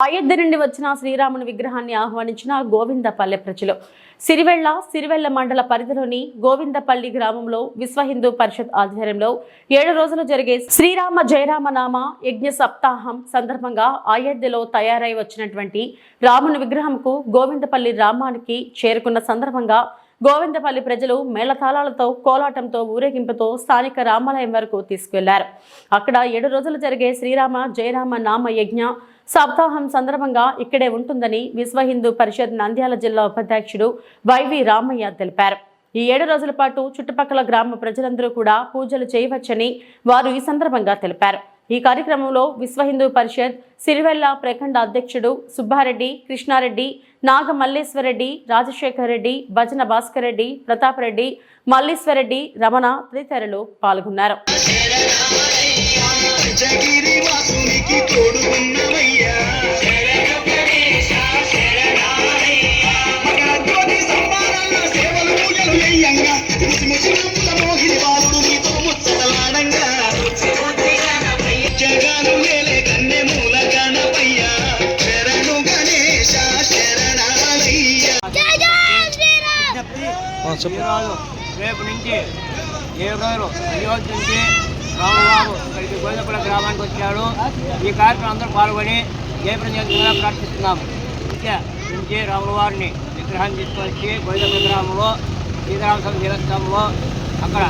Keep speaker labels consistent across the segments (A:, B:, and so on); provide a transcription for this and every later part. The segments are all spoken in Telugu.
A: అయోధ్య నుండి వచ్చిన శ్రీరాముని విగ్రహాన్ని ఆహ్వానించిన గోవిందపల్లె ప్రజలు. సిరివెళ్ళ సిరివెళ్ళ మండల పరిధిలోని గోవిందపల్లి గ్రామంలో విశ్వ హిందూ పరిషత్ ఆధ్వర్యంలో ఏడు రోజులు జరిగే శ్రీరామ జయరామ నామ యజ్ఞ సప్తాహం సందర్భంగా అయోధ్యలో తయారై వచ్చినటువంటి రాముని విగ్రహంకు గోవిందపల్లి రామానికి చేరుకున్న సందర్భంగా గోవిందపల్లి ప్రజలు మేళతాళాలతో కోలాటంతో ఊరేగింపుతో స్థానిక రామాలయం వరకు తీసుకెళ్ళారు. అక్కడ ఏడు రోజులు జరిగే శ్రీరామ జయరామ నామ యజ్ఞ సప్తాహం సందర్భంగా ఇక్కడే ఉంటుందని విశ్వ హిందూ పరిషత్ నంద్యాల జిల్లా ఉపాధ్యక్షుడు వైవి రామయ్య తెలిపారు. ఈ ఏడు రోజుల పాటు చుట్టుపక్కల గ్రామ ప్రజలందరూ కూడా పూజలు చేయవచ్చని వారు ఈ సందర్భంగా తెలిపారు. ఈ కార్యక్రమంలో విశ్వ హిందూ పరిషత్ సిరివెల్ల ప్రఖండ అధ్యక్షుడు సుబ్బారెడ్డి కృష్ణారెడ్డి నాగ మల్లేశ్వరరెడ్డి రాజశేఖర్ రెడ్డి భజన భాస్కర్ రెడ్డి ప్రతాప్ రెడ్డి మల్లీశ్వరరెడ్డి రమణ తదితరులు పాల్గొన్నారు.
B: ఈరోజు రేపు నుంచి ఏడు రోజులు నుంచి రాములవారు ఇక్కడికి గోవిందపుర గ్రామానికి వచ్చాడు. ఈ కార్యక్రమం అందరూ పాల్గొని జయప్రజంగా ప్రార్థిస్తున్నాం. విద్య నుంచి రాములవారిని విగ్రహాన్ని తీసుకొచ్చి గోవిందపుర గ్రామంలో సీతారామ స్వామి దేవస్థానంలో అక్కడ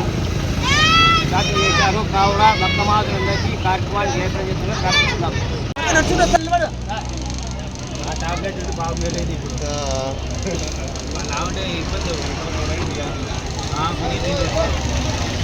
B: ప్రార్థన చేశారు. కావున భక్తమాతులందరికీ ఈ కార్యక్రమాన్ని జయప్రజంగా ప్రార్థిస్తున్నాం. ఆ టాబ్లెట్ బాగుండేది ఇప్పుడు ఇబ్బంది anything to help.